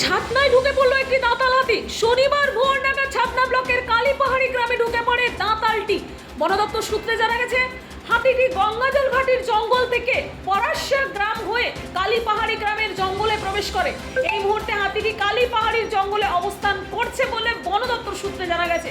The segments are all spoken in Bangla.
ছাতনায় ঢুকে পড়ল একটি দাঁতাল হাতি। শনিবার ভোর নাগাদ ছাতনা ব্লকের কালীপাহাড়ি গ্রামে ঢুকে পড়ে দাঁতালটি। বন সূত্রে জানা গেছে, হাতিটি গঙ্গাজল ঘাটির জঙ্গল থেকে পরাশা গ্রাম হয়ে কালীপাহাড়ি গ্রামের জঙ্গলে প্রবেশ করে। এই মুহূর্তে হাতিটি কালীপাহাড়ির জঙ্গলে অবস্থান করছে বলে বন সূত্রে জানা গেছে।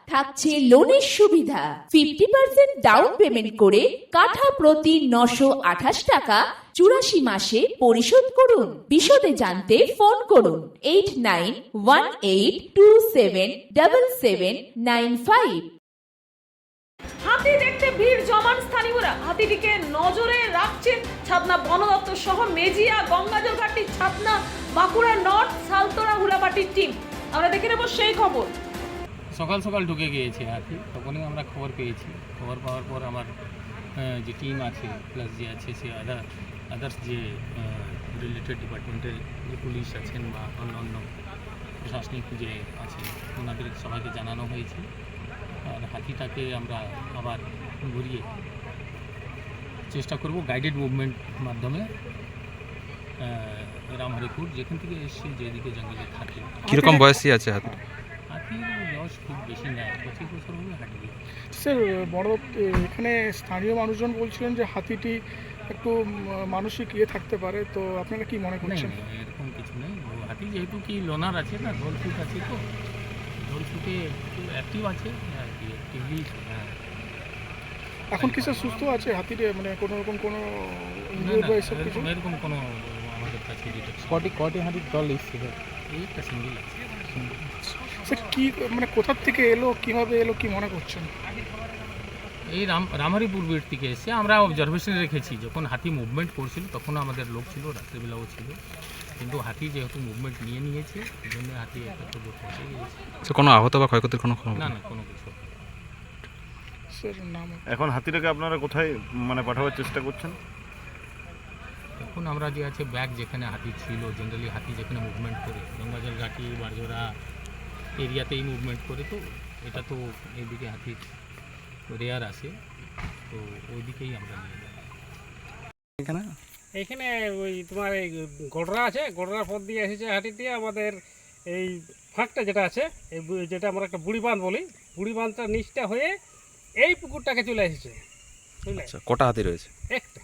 থাকছে লোনের সুবিধা। ফিফটি পার্সেন্ট ডাউন পেমেন্ট করে কাঠা প্রতি নশো আঠাশ টাকা চুরাশি মাসে পরিশোধ করুন। বিশদে জানতে ফোন করুন eight nine one eight two seven double seven nine five হাতি দেখতে ভিড় জমান স্থানীয়রা। হাতিটিকে নজরে রাখছেন ছাতনা বন দপ্তর সহ মেজিয়া, গঙ্গাজল ঘাটি, ছাতনা, বাঁকুড়া নর্থ সালতোরা হুলাবাটির টিম আমরা দেখে নেব সেই খবর। সকাল সকাল ঢুকে গিয়েছে হাতি তখনই আমরা খবর পেয়েছি। খবর পাওয়ার পর আমার যে টিম আছে প্লাস যে আছে, সে আদার আদার্স যে রিলেটেড ডিপার্টমেন্টের যে পুলিশ আছেন বা অন্য অন্য প্রশাসনিক যে আছে ওনাদের সবাইকে জানানো হয়েছে। আর হাতিটাকে আমরা আবার ঘুরিয়ে চেষ্টা করব গাইডেড মুভমেন্ট মাধ্যমে রামহরিপুর, যেখান থেকে এসে যেদিকে জঙ্গলে থাকে। কীরকম বয়সী আছে হাতির হাতির বয়স খুব বেশি নয় পঁচিশ বছর হলে হাঁটবে স্যার বড় এখানে স্থানীয় মানুষজন বলছিলেন যে হাতিটি একটু মানসিক ইয়ে থাকতে পারে তো আপনারা কি মনে করছেন? এরকম কিছু নেই। হাতি যেহেতু কি লোনার আছে না ঢোল ফুট আছে তো ঢোল ফুটে একটু অ্যাক্টিভ আছে আর কি অ্যাক্টিভলি এখন কি স্যার সুস্থ আছে হাতিরে মানে কোনো রকম কোনো ইনজুরি বা এসব কিছু? এরকম কোনো আমাদের কাছে কটি কটি হাতির দল এসেছিল এইটা সিঙ্গেল আছে। স্যার কি মানে কোথার থেকে এলো কীভাবে এলো কি মনে করছেন? এই রাম রামহারিপুর বেড থেকে এসে আমরা অবজারভেশন রেখেছি। যখন হাতি মুভমেন্ট করছিল তখন আমাদের লোক ছিল রাত্রিবেলাও ছিল। কিন্তু হাতি যেহেতু মুভমেন্ট নিয়ে নিয়েছে এই জন্য হাতি একটা তো পৌঁছে গিয়েছে। কোনো আহত বা ক্ষয়ক্ষতির কোনো খবর না না কোনো কিছু এখন হাতিটাকে আপনারা কোথায় মানে পাঠাবার চেষ্টা করছেন? এখন আমরা যে আছে ব্যাগ যেখানে হাতি ছিল জেনারেলি হাতি যেখানে মুভমেন্ট করে গঙ্গাজল ঘাটি বারজোড়া এরিয়াতেই মুভমেন্ট করে তো এটা তো এইদিকে হাতি রেয়ার আসে তো ওই দিকেই আমরা নিয়ে যাই। এখানে? এইখানে ওই তোমার এই গড়রা আছে গড়রার পথ দিয়ে এসেছে হাঁটি দিয়ে আমাদের এই ফাঁকটা যেটা আছে এই যেটা আমরা একটা বুড়ি বাঁধ বলি বুড়ি বাঁধটার নিচটা হয়ে এই পুকুরটাকে চলে এসেছে আচ্ছা কটা হাতি রয়েছে? একটা।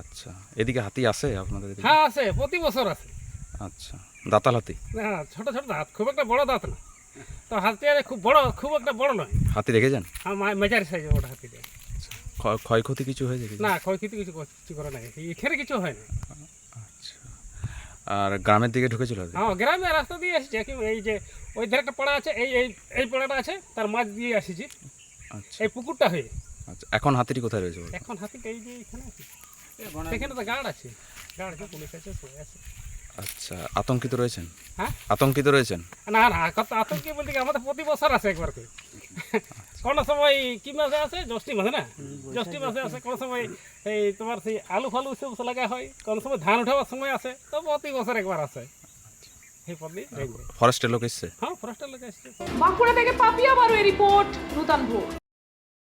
আচ্ছা এদিকে হাতি আসে আপনাদের হ্যাঁ আছে প্রতি বছর আছে। আচ্ছা দাতাল হাতি হ্যাঁ ছোট ছোট দাঁত খুব একটা বড় দাঁত না। তো হাতিয়ারে খুব বড় খুব একটা বড় নয়। হাতি দেখেছেন? হ্যাঁ মেজারি সাইজের ওটা হাতি দিয়ে। ক্ষয়- ক্ষয়ক্ষতি কিছু হয়েছে কি? না ক্ষয়ক্ষতি কিছু কিছু করে না এখানে কিছু হয় না। আচ্ছা। আর গ্রামের দিকে ঢুকেছিল হাতি? হ্যাঁ গ্রামের রাস্তা দিয়ে এসেছে। কি এই যে ওই ধারে একটা পাড়া আছে এই এই এই পাড়াটা আছে তার মাঝ দিয়ে এসেছি আচ্ছা। এই পুকুরটা হয়ে। আচ্ছা এখন হাতিটি কোথায় রয়েছে এখন হাতি এই যে এখানে আছে। সেখানে তো গার্ড আছে। গার্ড আছে পুলিশ আছে সবাই আছে। আচ্ছা আতঙ্কিত রয়েছেন? হ্যাঁ? আতঙ্কিত রয়েছেন? না না কত আতঙ্ক বলতে কি আমাদের প্রতি বছর আছে একবার করে। কোনো সময় কি মাসে আছে? জ্যৈষ্ঠী মাসে না? জ্যৈষ্ঠী মাসে আছে কোনো সময় এই তোমার সেই আলু ফালু সব লাগা হয় কোনো সময় ধান উঠাবার সময় আছে তো প্রতি বছর একবার আছে। ফরেস্টের লোক এসছে? হ্যাঁ ফরেস্টের লোক আসছে বাঁকুড়া থেকে পাপিয়া বারুয়ের রিপোর্ট নূতন ভোর